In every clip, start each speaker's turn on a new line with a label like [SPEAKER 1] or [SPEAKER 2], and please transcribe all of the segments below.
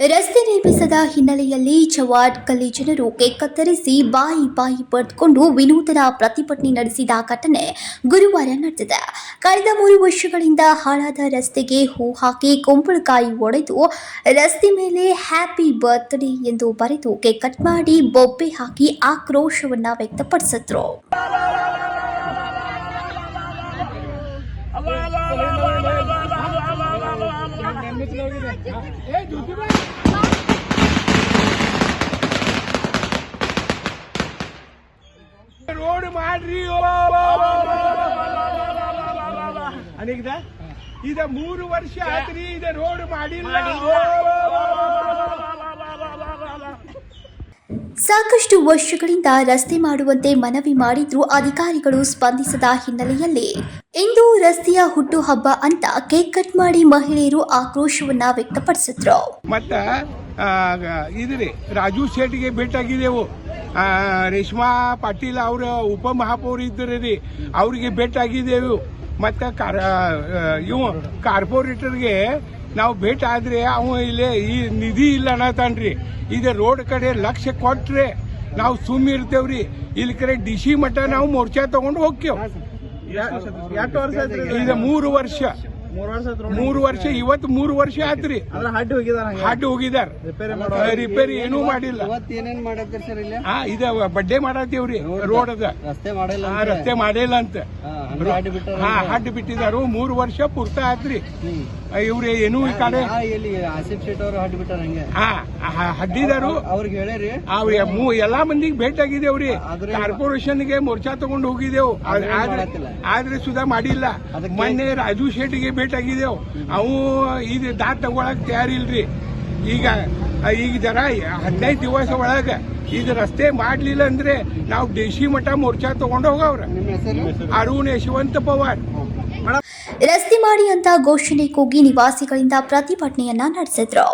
[SPEAKER 1] ರಸ್ತೆ ನಿರ್ಮಿಸದ ಹಿನ್ನೆಲೆಯಲ್ಲಿ ಜವಾಡ್ಕಲ್ಲಿ ಜನರು ಕತ್ತರಿಸಿ ಬಾಯಿ ಬಾಯಿ ಪಡೆದುಕೊಂಡು ವಿನೂತನ ಪ್ರತಿಭಟನೆ ನಡೆಸಿದ ಘಟನೆ ಗುರುವಾರ ನಡೆದಿದೆ. ಕಳೆದ ಮೂರು ವರ್ಷಗಳಿಂದ ಹಾಳಾದ ರಸ್ತೆಗೆ ಹೂ ಹಾಕಿ ಕುಂಬಳಕಾಯಿ ಒಡೆದು ರಸ್ತೆ ಮೇಲೆ ಹ್ಯಾಪಿ ಬರ್ತ್ಡೇ ಎಂದು ಬರೆದು ಕೇಕ್ ಕಟ್ ಮಾಡಿ ಬೊಬ್ಬೆ ಹಾಕಿ ಆಕ್ರೋಶವನ್ನ ವ್ಯಕ್ತಪಡಿಸಿದ್ರು.
[SPEAKER 2] ರೋಡ್ ಮಾಡ್ರಿ. ಅನಿಗ್ದ ಇದ ಮೂರು ವರ್ಷ ಆದ್ರಿ ಇದ ರೋಡ್ ಮಾಡಿಲ್ಲ
[SPEAKER 1] ಸಾಕಷ್ಟು ವರ್ಷಗಳಿಂದ ರಸ್ತೆ ಮಾಡುವಂತೆ ಮನವಿ ಮಾಡಿದ್ರೂ ಅಧಿಕಾರಿಗಳು ಸ್ಪಂದಿಸದ ಹಿನ್ನೆಲೆಯಲ್ಲಿ ಇಂದು ರಸ್ತೆಯ ಹುಟ್ಟುಹಬ್ಬ ಅಂತ ಕೇಕ್ ಕಟ್ ಮಾಡಿ ಮಹಿಳೆಯರು ಆಕ್ರೋಶವನ್ನ ವ್ಯಕ್ತಪಡಿಸಿದ್ರು
[SPEAKER 2] ಮತ್ತೆ ಇದ್ರಿ ರಾಜು ಶೆಟ್ಟಿಗೆ ಭೇಟಿಯಾಗಿದ್ದೆವು ಆ, ರೇಷ್ಮಾ ಪಾಟೀಲ್ ಅವ್ರ ಉಪಮಹಾಪೌರ ಇದ್ದರು ರೀ ಅವ್ರಿಗೆ ಭೇಟಿಯಾಗಿದ್ದೆವು. ಮತ್ತು ಕಾರ ಇವು ಕಾರ್ಪೊರೇಟರ್ಗೆ ನಾವು ಭೇಟಿ ಆದ್ರೆ ಅವ ಇಲ್ಲೇ ಈ ನಿಧಿ ಇಲ್ಲ ಅನ್ನತಾನ್ರಿ ಇದು ರೋಡ್ ಕಡೆ ಲಕ್ಷ ಕೊಟ್ರೆ ನಾವು ಸುಮ್ಮ ಇರ್ತೇವ್ರಿ. ಇಲ್ಲಿ ಕಡೆ ಡಿ ಸಿ ಮಠ ನಾವು ಮೋರ್ಚಾ ತಗೊಂಡು ಹೋಗ್ತೇವ್.
[SPEAKER 3] ವರ್ಷ ಇದು?
[SPEAKER 2] ಇದು ಮೂರು ವರ್ಷ.
[SPEAKER 3] ಮೂರ್ ವರ್ಷ
[SPEAKER 2] ಮೂರು ವರ್ಷ ಇವತ್ತು ಮೂರು ವರ್ಷ ಆತ್ರಿ.
[SPEAKER 3] ಹಡ್ ಹಡ್ಡಿ ಹೋಗಿದಾರ ಹಂಗೆ.
[SPEAKER 2] ಹೋಗಿದಾರ.
[SPEAKER 3] ರಿಪೇರಿ ಮಾಡೋ
[SPEAKER 2] ರಿಪೇರಿ ಏನೂ ಮಾಡಿಲ್ಲ.
[SPEAKER 4] ಇವತ್ತು ಏನೇನ್ ಮಾಡತ್ತೀರಿ ಸರ್ ಇಲ್ಲಿ?
[SPEAKER 2] ಹಾ ಇದ ಬಡ್ಡೆ ಮಾಡತ್ತೀವ್ರಿ ರೋಡ್ ಅದ.
[SPEAKER 4] ರಸ್ತೆ ಮಾಡಿಲ್ಲ?
[SPEAKER 2] ರಸ್ತೆ ಮಾಡಿಲ್ಲ ಅಂತ.
[SPEAKER 4] ಹಾ, ಹಡ್?
[SPEAKER 2] ಹಡ್ಡು ಬಿಟ್ಟಿದಾರು ಮೂರು ವರ್ಷ ಪೂರ್ತ ಆತ್ರಿ. ಇವ್ರಿ ಏನೂ ಈ ಕಡೆ
[SPEAKER 4] ಯಾ ಇಲ್ಲಿ ಆಸಿಫ್ ಶೆಟ್ ಅವರು ಅಡ್ಡಿ ಬಿಟ್ಟಾರ ಹಂಗೆ?
[SPEAKER 2] ಹಾ ಹ- ಹಡ್ಡಿದಾರು.
[SPEAKER 4] ಅವ್ರಿಗೆ ಹೇಳಿರಿ
[SPEAKER 2] ಅವ್ರಿ ಮೂ ಎಲ್ಲಾ ಮಂದಿಗೆ ಭೇಟಿ ಆಗಿದೇವ್ರಿ ಕಾರ್ಪೊರೇಷನ್ಗೆ ಮೋರ್ಚಾ ತಗೊಂಡು ಹೋಗಿದೇವು
[SPEAKER 4] ಆದ್ರೆ
[SPEAKER 2] ಆದ್ರೆ ಸುಧಾ ಮಾಡಿಲ್ಲ. ಮೊನ್ನೆ ರಾಜು ಶೆಟ್ಟಿಗೆ ಭೇಟಿ ಆಗಿದೆವು ಅವು ಇದು ದಾಟ್ ತಗೊಳಕ್ ತಯಾರಿಲ್ರಿ. ಈಗ ಈಗ ಜರ ಹದಿನೈದು ದಿವಸ ಒಳಗ ಇದು ರಸ್ತೆ ಮಾಡ್ಲಿಲ್ಲ ಅಂದ್ರೆ ನಾವು ದೇಶಿ ಮಠ ಮೋರ್ಚಾ ತಗೊಂಡು ಹೋಗವ್ರ. ಅರುಣ್ ಯಶವಂತ ಪವಾರ್.
[SPEAKER 1] ರಸ್ತೆ ಮಾಡಿ ಅಂತ ಘೋಷಣೆ ಕೂಗಿ ನಿವಾಸಿಗಳಿಂದ ಪ್ರತಿಭಟನೆಯನ್ನ ನಡೆಸಿದ್ರು.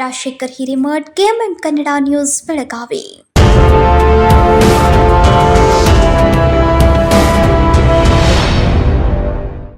[SPEAKER 1] Rajashekar Hiremath KMM Kannada news Belagavi.